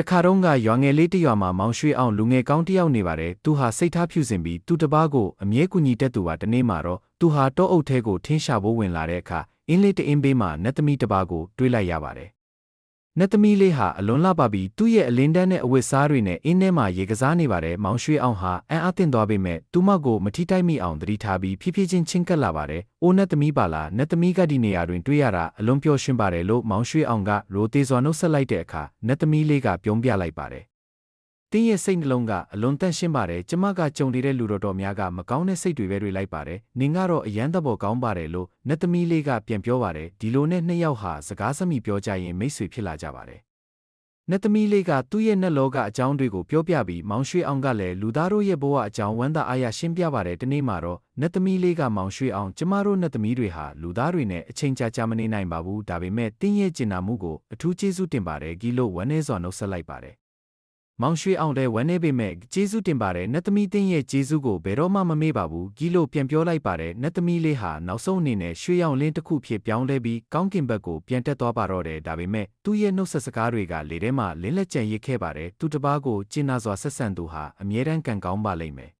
တခါတော့ကရွာငယ်လေးတစ်ရွာမှာမောင်ရွှေအောင်လူငယ်ကောင်းတစ်ယောက်နေပါတယ်သူဟာစိတ်ထားဖြူစင်ပြီးသူတစ်ပါးကိုအမြဲကူညီတတ်သူပါတနေ့မှာတော့သူဟာတောအုပ်ထဲကိုထင်းရှာဖို့ဝင်လာတဲ့အခါအင်းလေးတအင်းဘေးမှာနတ်သမီးတစ်ပါးကိုတွေ့လိုက်ရပါတယ် နတ်သမီးလေးဟာအလွန်လှပပြီးသူ့ရဲ့အလင်းတန်းနဲ့အဝတ်စားတွေနဲ့အင်းထဲမှာရေကစားနေပါတယ်မောင်ရွှေအောင်ဟာအံ့အားသင့်သွားပေမဲ့သူမကိုမထိတိုက်မိအောင်သတိထားပြီးဖြည်းဖြည်းချင်းချင်းကပ်လာပါတယ်အိုးနတ်သမီးပါလားနတ်သမီးကဒီနေရာတွင်တွေ့ရတာအလွန်ပျော်ရွှင်ပါတယ်လို့မောင်ရွှေအောင်ကရိုသေးစွာနှုတ်ဆက်လိုက်တဲ့အခါနတ်သမီးလေးကပြုံးပြလိုက်ပါတယ် တင်းရဲ့စိတ်နှလုံးကအလွန်တန့်ရှင်းပါတယ်ကျမကကြုံနေတဲ့လူတော်တော်များကမကောင်းတဲ့စိတ်တွေပဲတွေလိုက်ပါတယ်နင်ကတော့အရန်သဘောကောင်းပါတယ်လို့နတ်သမီးလေးကပြန်ပြောပါတယ်ဒီလိုနဲ့နှစ်ယောက်ဟာစကားစမိပြောကြရင်မိတ်ဆွေဖြစ်လာကြပါတယ်နတ်သမီးလေးကသူ့ရဲ့နတ်လောကအကြောင်းတွေကိုပြောပြပြီးမောင်ရွှေအောင်ကလည်းလူသားတို့ရဲ့ဘဝအကြောင်းဝမ်းသာအားရရှင်းပြပါတယ်တနေ့မှာတော့နတ်သမီးလေးကမောင်ရွှေအောင်ကျမတို့နတ်သမီးတွေဟာလူသားတွေနဲ့အချိန်ကြာကြာမနေနိုင်ပါဘူးဒါပေမဲ့တင်းရဲ့ကျင်နာမှုကိုအထူးကျေးဇူးတင်ပါတယ်ဂီလို့ဝမ်းနေစွာနှုတ်ဆက်လိုက်ပါတယ် မောင်ရွှေအောင်လည်းဝမ်းနေပေမဲ့ကျေးဇူးတင်ပါတယ်နတ်သမီးတင်းရဲ့ကျေးဇူးကိုဘယ်တော့မှမမေ့ပါဘူးဂီလို့ပြန်ပြောလိုက်ပါတယ်နတ်သမီးလေးဟာနောက်ဆုံးအနေနဲ့ရွှေရောင်လင်းတစ်ခုဖြစ်ပြောင်းလဲပြီးကောင်းကင်ဘက်ကိုပြန်တက်သွားပါတော့တယ်ဒါပေမဲ့သူ့ရဲ့နှုတ်ဆက်စကားတွေကလေထဲမှာလင်းလက်ကြံရစ်ခဲ့ပါတယ်သူတစ်ပါးကိုကျင်နာစွာဆက်ဆံသူဟာအမြဲတမ်းကံကောင်းပါလိမ့်မယ်